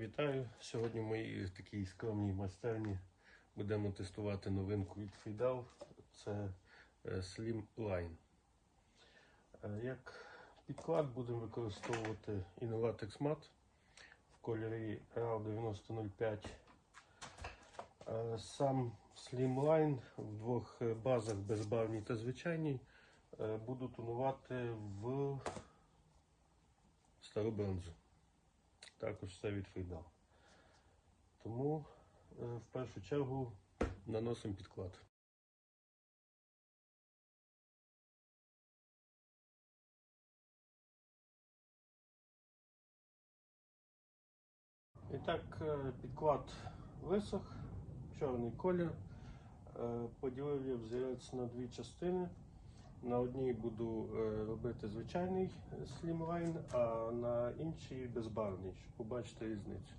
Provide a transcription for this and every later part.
Вітаю! Сьогодні в моїй такій скромній майстерні будемо тестувати новинку від Fidal. Це е, Slim Line. Е, Як підклад будемо використовувати Innovatex Matte в кольорі RAW 9005. Е, Сам Slim Line в двох базах безбарвній та звичайній буду тонувати в стару бронзу. Також все від Фейдал. Тому е, в першу чергу наносимо підклад. І так, е, підклад висох, чорний колір. Е, Поділив я взірець на дві частини. На одній буду е, робити звичайний слімлайн, а на іншій безбарвний, щоб побачити різницю.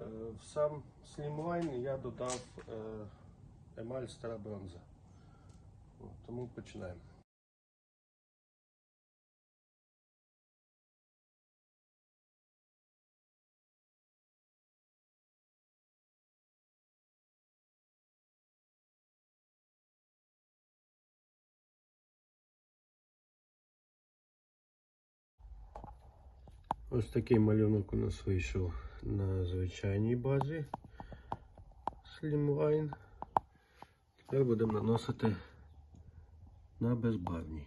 Е, В сам слімлайн я додав е, емаль стара бронза. Тому починаємо. Ось такий малюнок у нас вийшов на звичайній базі Slimline. Тепер будемо наносити на безбарвній.